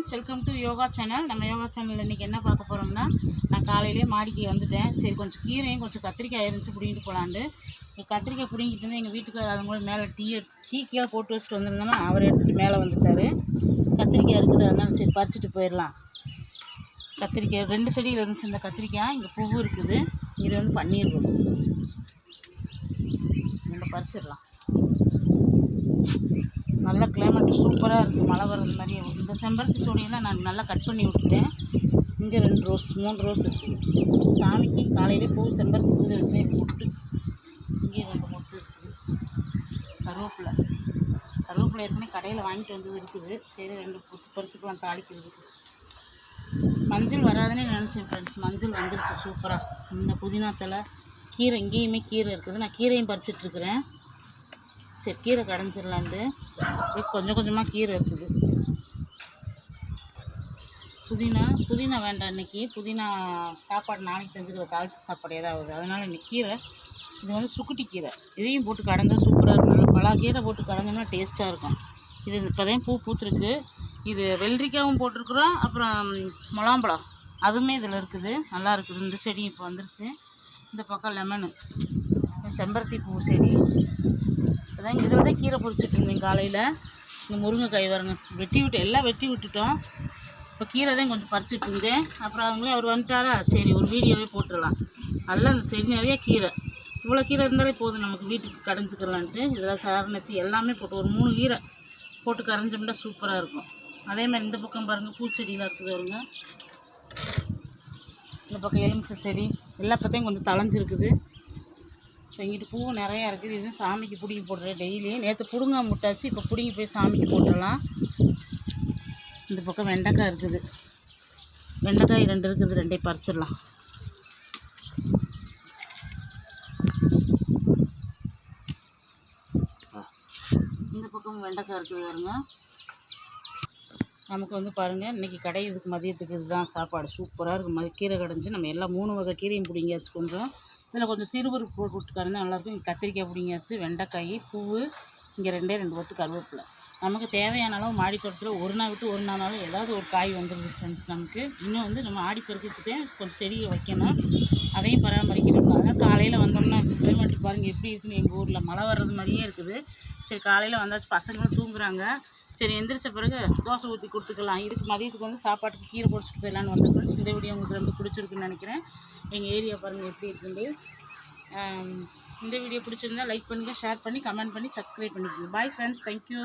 Friends welcome to yoga channel நம்ம யோகா சேனலில் இன்றைக்கி என்ன பார்க்க போகிறோம்னா நான் காலையிலே மாடிக்கு வந்துட்டேன். சரி கொஞ்சம் கீரையும் கொஞ்சம் கத்திரிக்காய் இருந்துச்சு பிடிங்கிட்டு போகலான்ட்டு கத்திரிக்காய் பிடிங்கிட்டு இருந்தால் எங்கள் வீட்டுக்கு கூட மேலே டீ டீ கீழே போட்டு வச்சுட்டு வந்திருந்தோம்னா அவர் எடுத்துகிட்டு மேலே வந்துட்டார். கத்திரிக்காய் இருக்குது அதனால சரி பறிச்சுட்டு போயிடலாம். கத்திரிக்காய் ரெண்டு செடியில் இருந்துச்சு இந்த கத்திரிக்காய். இங்கே பூவு இருக்குது. இது வந்து பன்னீர் ரோஸ். நம்ம பறிச்சிடலாம். நல்ல கிளைமேட் சூப்பராக இருக்குது மழை வர்றது மாதிரி இந்த செம்பருத்தி செடியெல்லாம் நான் நல்லா கட் பண்ணி விட்டுட்டேன். இங்கே ரெண்டு ரோஸ் மூணு ரோஸ் இருக்குது சாமிக்கு காலையிலே பூ செம்பருத்தி பூ எடுத்து போட்டு இங்கே ரெண்டு மொட்டு இருக்குது கருவேப்பிலை. கருவேப்பிலை ஏற்கனவே கடையில் வாங்கிட்டு வந்தது இருக்குது. சரி ரெண்டு புதுசு பறிச்சுக்கலாம் தாளிக்கிறது மஞ்சள் வராதுன்னு நினச்சேன் ஃப்ரெண்ட்ஸ் மஞ்சள் வந்துருச்சு சூப்பராக இந்த புதினா தலை கீரை இங்கேயுமே கீரை இருக்குது. நான் கீரையும் பறிச்சிட்ருக்கிறேன் சரி கீரை கடைஞ்சிடலான்ட்டு கொஞ்சம் கொஞ்சமாக கீரை இருக்குது. புதினா புதினா வேண்டாம் இன்றைக்கி புதினா சாப்பாடு நாளைக்கு செஞ்சுக்கிற தாளிச்ச சாப்பாடு ஏதாவது அதனால் இன்னைக்கு கீரை இது வந்து சுக்குட்டி கீரை. இதையும் போட்டு கடந்தா சூப்பராக இருக்கும். பலா பல கீரை போட்டு கடந்தோம்னா டேஸ்ட்டாக இருக்கும். இது இப்போதான் பூ பூத்துருக்கு. இது வெள்ளரிக்காவும் போட்டிருக்குறோம். அப்புறம் முலாம்பழம். அதுவுமே இதில் இருக்குது. நல்லா இருக்குது. இந்த செடி இப்போ வந்துருச்சு. இந்த பக்கம் லெமனு. செம்பருத்தி பூ செடி. அதான் இதில் தான் கீரை பொரிச்சிட்டு இருந்தேன் காலையில். இந்த முருங்கைக்காய் வருங்க வெட்டி விட்டு எல்லாம் வெட்டி விட்டுட்டோம். இப்போ கீரை தான் கொஞ்சம் பறிச்சுட்டு இருந்தேன். அப்புறம் அவங்களே அவர் வந்துட்டாரா? சரி ஒரு வீடியோவே போட்டுடலாம். அதெல்லாம் அந்த செடி நிறைய கீரை. இவ்வளோ கீரை இருந்தாலே போதும் நமக்கு வீட்டுக்கு கடைஞ்சிக்கலான்ட்டு. இதெல்லாம் சாரணத்தி எல்லாமே போட்டு ஒரு மூணு கீரை போட்டு கரைஞ்சோம்னா சூப்பராக இருக்கும். அதே மாதிரி இந்த பக்கம் பாருங்கள் பூச்செடியெலாம் இருக்குது பாருங்க. இந்த பக்கம் எலுமிச்சை செடி எல்லா பற்றியும் கொஞ்சம் தளைஞ்சிருக்குது இப்போ இங்கிட்டு பூவும் நிறையா இருக்குது. இது சாமிக்கு பிடிங்கி போடுறேன் டெய்லி. நேற்று பிடுங்க முட்டாச்சு இப்போ பிடுங்கி போய் சாமிக்கு போட்டுடலாம். இந்த பக்கம் வெண்டைக்காய் இருக்குது. வெண்டைக்காய் ரெண்டு இருக்குது ரெண்டையும் பறிச்சிடலாம். இந்த பக்கம் வெண்டைக்காய் இருக்குது பாருங்க. நமக்கு வந்து பாருங்கள் இன்றைக்கி கடை இதுக்கு மதியத்துக்கு இதுதான் சாப்பாடு. சூப்பராக இருக்கும் மதி கீரை கடைஞ்சி நம்ம எல்லாம் மூணு வகை கீரையும் பிடிங்கியாச்சு கொஞ்சம். இதில் கொஞ்சம் சிறுபருப்பு போட்டு விட்டுக்காருங்க நல்லாயிருக்கும். இங்கே கத்திரிக்காய் பிடிங்கியாச்சு வெண்டைக்காய் பூவு இங்கே ரெண்டே ரெண்டு பத்து கருவேப்பிலை நமக்கு தேவையான அளவு மாடி தோட்டத்தில் ஒரு நாள் விட்டு ஒரு நாளாலும் ஏதாவது ஒரு காய் வந்துடுது ஃப்ரெண்ட்ஸ் நமக்கு இன்னும் வந்து நம்ம ஆடி பெருக்கிறதுக்கே கொஞ்சம் செடியை வைக்கணும். அதையும் பராமரிக்கணும். காலையில் வந்தோம்னா கிளைமேட் பாருங்கள் எப்படி இருக்குன்னு எங்கள் ஊரில் மழை வர்றது மாதிரியே இருக்குது. சரி காலையில் வந்தாச்சு பசங்களும் தூங்குறாங்க. சரி எந்திரிச்ச பிறகு தோசை ஊற்றி கொடுத்துக்கலாம். இதுக்கு மதியத்துக்கு வந்து சாப்பாட்டுக்கு கீரை பொடிச்சிட்டு போயிடலான்னு வந்து ஃப்ரெண்ட்ஸ் இந்த வீடியோ உங்களுக்கு ரொம்ப பிடிச்சிருக்குன்னு நினைக்கிறேன். எங்கள் ஏரியா பாருங்கள் எப்படி இருக்குது இந்த வீடியோ பிடிச்சிருந்தா லைக் பண்ணுங்கள் ஷேர் பண்ணி கமெண்ட் பண்ணி சப்ஸ்கிரைப் பண்ணிக்கோங்க. Bye friends thank you